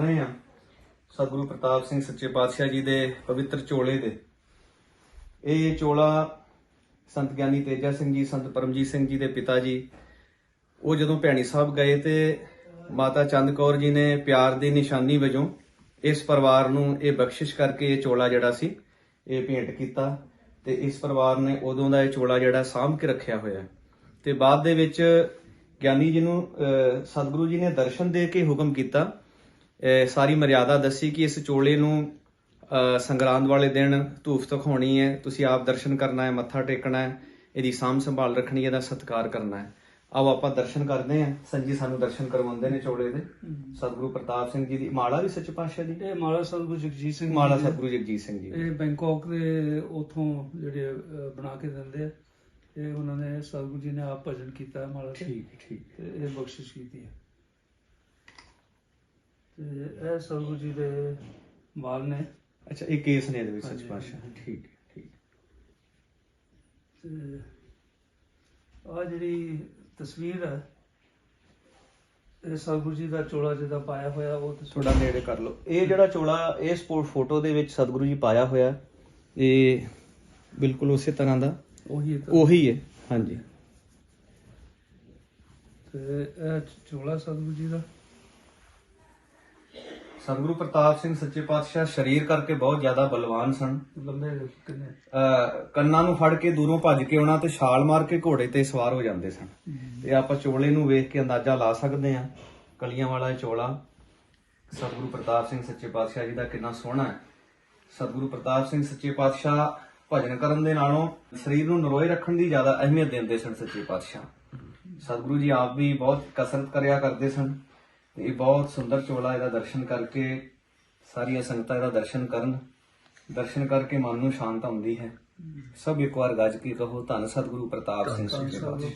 ਰਹੇ ਹਾਂ। ਸਤਿਗੁਰੂ ਪ੍ਰਤਾਪ ਸਿੰਘ ਸੱਚੇ ਪਾਤਸ਼ਾਹ ਜੀ ਦੇ ਪਵਿੱਤਰ ਚੋਲੇ ਦੇ ਇਹ ਚੋਲਾ ਸੰਤ ਗਿਆਨੀ ਤੇਜਾ ਸਿੰਘ ਜੀ ਸੰਤ ਪਰਮਜੀਤ ਸਿੰਘ ਜੀ ਦੇ ਪਿਤਾ ਜੀ ਉਹ ਜਦੋਂ ਭੈਣੀ ਸਾਹਿਬ ਗਏ ਤੇ ਮਾਤਾ ਚੰਦ ਕੌਰ ਜੀ ਨੇ ਪਿਆਰ ਦੀ ਨਿਸ਼ਾਨੀ ਵਜੋਂ ਇਸ ਪਰਿਵਾਰ ਨੂੰ ਇਹ ਬਖਸ਼ਿਸ਼ ਕਰਕੇ ਇਹ ਚੋਲਾ ਜਿਹੜਾ ਸੀ ਇਹ ਭੇਂਟ ਕੀਤਾ ਤੇ ਇਸ ਪਰਿਵਾਰ ਨੇ ਉਦੋਂ ਦਾ ਇਹ ਚੋਲਾ ਜਿਹੜਾ ਸਾਂਭ ਕੇ ਰੱਖਿਆ ਹੋਇਆ। ਤੇ ਬਾਅਦ ਦੇ ਵਿੱਚ ਗਿਆਨੀ ਜੀ ਨੂੰ ਅਹ, ਸਤਿਗੁਰੂ ਜੀ ਨੇ ਦਰਸ਼ਨ ਦੇ ਕੇ ਹੁਕਮ ਕੀਤਾ ਸਾਰੀ ਮਰਿਆਦਾ ਦੱਸੀ ਕਿ ਇਸ ਚੋਲੇ ਨੂੰ ਸੰਗਰਾਂਦ ਵਾਲੇ ਦਿਨ ਧੂਫ ਤਖਾਉਣੀ ਹੈ ਤੁਸੀਂ ਆਪ ਦਰਸ਼ਨ ਕਰਨਾ ਹੈ ਮੱਥਾ ਟੇਕਣਾ ਹੈ ਇਹਦੀ ਸਾਂਭ ਸੰਭਾਲ ਰੱਖਣੀ ਹੈ ਇਹਦਾ ਸਤਿਕਾਰ ਕਰਨਾ ਹੈ। ਆਓ ਆਪਾਂ ਦਰਸ਼ਨ ਕਰਦੇ ਹਾਂ। ਸੰਜੀ ਸਾਨੂੰ ਦਰਸ਼ਨ ਕਰਵਾਉਂਦੇ ਨੇ ਚੋਲੇ ਦੇ। ਸਤਿਗੁਰੂ ਪ੍ਰਤਾਪ ਸਿੰਘ ਜੀ ਦੀ ਮਾਲਾ ਵੀ ਸੱਚ ਪਾਤਸ਼ਾਹ ਦੀ? ਇਹ ਮਾਲਾ ਸਤਿਗੁਰੂ ਜਗਜੀਤ ਸਿੰਘ ਮਾਲਾ ਦੀ। ਸਤਿਗੁਰੂ ਜਗਜੀਤ ਸਿੰਘ ਜੀ ਇਹ ਬੈਂਕਾਕ ਦੇ ਉਥੋਂ ਜਿਹੜੇ ਬਣਾ ਕੇ ਦਿੰਦੇ ਆ। ਇਹ ਉਹਨਾਂ ਨੇ ਸਤਿਗੁਰੂ ਜੀ ਨੇ ਆਪ ਭਜਨ ਕੀਤਾ ਮਾਲਾ ਠੀਕ ਠੀਕ। ਇਹ ਬਖਸ਼ਿਸ਼ ਕੀਤੀ ਹੈ। ਤੇ ਇਹ ਸਤਿਗੁਰੂ ਜੀ ਦੇ ਮਾਲ ਨੇ। ਅੱਛਾ ਇਹ ਕੇਸ ਨੇ ਇਹਦੇ ਵਿੱਚ ਸੱਚ ਹਾਂਜੀ, ਪਾਤਸ਼ਾਹ। ਠੀਕ ਠੀਕ ਤੇ ਆ ਜਿਹੜੀ ਤਸਵੀਰ ਹੈ ਇਹ ਸਤਿਗੁਰੂ ਜੀ ਦਾ ਚੋਲਾ ਜਿਹਦਾ ਪਾਇਆ ਹੋਇਆ ਉਹ ਤਸਵੀਰ ਥੋੜਾ ਨੇੜੇ ਕਰ ਲਓ। ਇਹ ਜਿਹੜਾ ਚੋਲਾ ਇਸ ਫੋਟੋ ਦੇ ਵਿੱਚ ਸਤਿਗੁਰੂ ਜੀ ਪਾਇਆ ਹੋਇਆ। ਇਹ ਬਿਲਕੁਲ ਉਸੇ ਤਰ੍ਹਾਂ ਦਾ। ਉਹੀ ਹੈ ਉਹੀ ਹੈ ਹਾਂਜੀ। ਤੇ ਇਹ ਚੋਲਾ ਸਤਿਗੁਰੂ ਜੀ ਦਾ। ਸਤਿਗੁਰੂ ਪ੍ਰਤਾਪ ਸਿੰਘ ਸੱਚੇ ਪਾਤਸ਼ਾਹ ਸਰੀਰ ਕਰਕੇ ਬਹੁਤ ਜ਼ਿਆਦਾ ਬਲਵਾਨ ਸਨ। ਲੰਬੇ ਕਿੰਨੇ? ਅਹ ਕੰਨਾਂ ਨੂੰ ਫੜ ਕੇ ਦੂਰੋਂ ਭੱਜ ਕੇ ਆਉਣਾ ਤੇ ਛਾਲ ਮਾਰ ਕੇ ਘੋੜੇ ਤੇ ਸਵਾਰ ਹੋ ਜਾਂਦੇ ਸਨ। ਤੇ ਆਪਾਂ ਚੋਲੇ ਨੂੰ ਵੇਖ ਕੇ ਅੰਦਾਜ਼ਾ ਲਾ ਸਕਦੇ ਹਾਂ ਕਲੀਆਂ ਵਾਲਾ ਇਹ ਚੋਲਾ। ਸਤਿਗੁਰੂ ਪ੍ਰਤਾਪ ਸਿੰਘ ਸੱਚੇ ਪਾਤਸ਼ਾਹ ਜੀ ਦਾ ਕਿੰਨਾ ਸੋਹਣਾ ਹੈ। ਸਤਿਗੁਰੂ ਪ੍ਰਤਾਪ ਸਿੰਘ ਸੱਚੇ ਪਾਤਸ਼ਾਹ ਭਜਨ ਕਰਨ ਦੇ ਨਾਲੋਂ ਸਰੀਰ ਨੂੰ ਨਰੋਏ ਰੱਖਣ ਦੀ ਜ਼ਿਆਦਾ ਅਹਿਮੀਅਤ ਦਿੰਦੇ ਸਨ ਸੱਚੇ ਪਾਤਸ਼ਾਹ। ਸਤਿਗੁਰੂ ਜੀ ਆਪ ਵੀ ਬਹੁਤ ਕਸਰਤ ਕਰਿਆ ਕਰਦੇ ਸਨ। ਇਹ ਬਹੁਤ ਸੁੰਦਰ ਚੋਲਾ ਇਹਦਾ ਦਰਸ਼ਨ ਕਰਕੇ ਸਾਰੀਆਂ ਸੰਗਤਾਂ ਇਹਦਾ ਦਰਸ਼ਨ ਕਰਨ। ਦਰਸ਼ਨ ਕਰਕੇ ਮਨ ਨੂੰ ਸ਼ਾਂਤ ਆਉਂਦੀ ਹੈ। ਸਭ ਇੱਕ ਵਾਰ ਗੱਜ ਕੇ ਕਹੋ ਧੰਨ ਸਤਿਗੁਰੂ ਪ੍ਰਤਾਪ ਸਿੰਘ ਧੰਨ ਸੱਚੇ ਸਤਿਗੁਰੂ।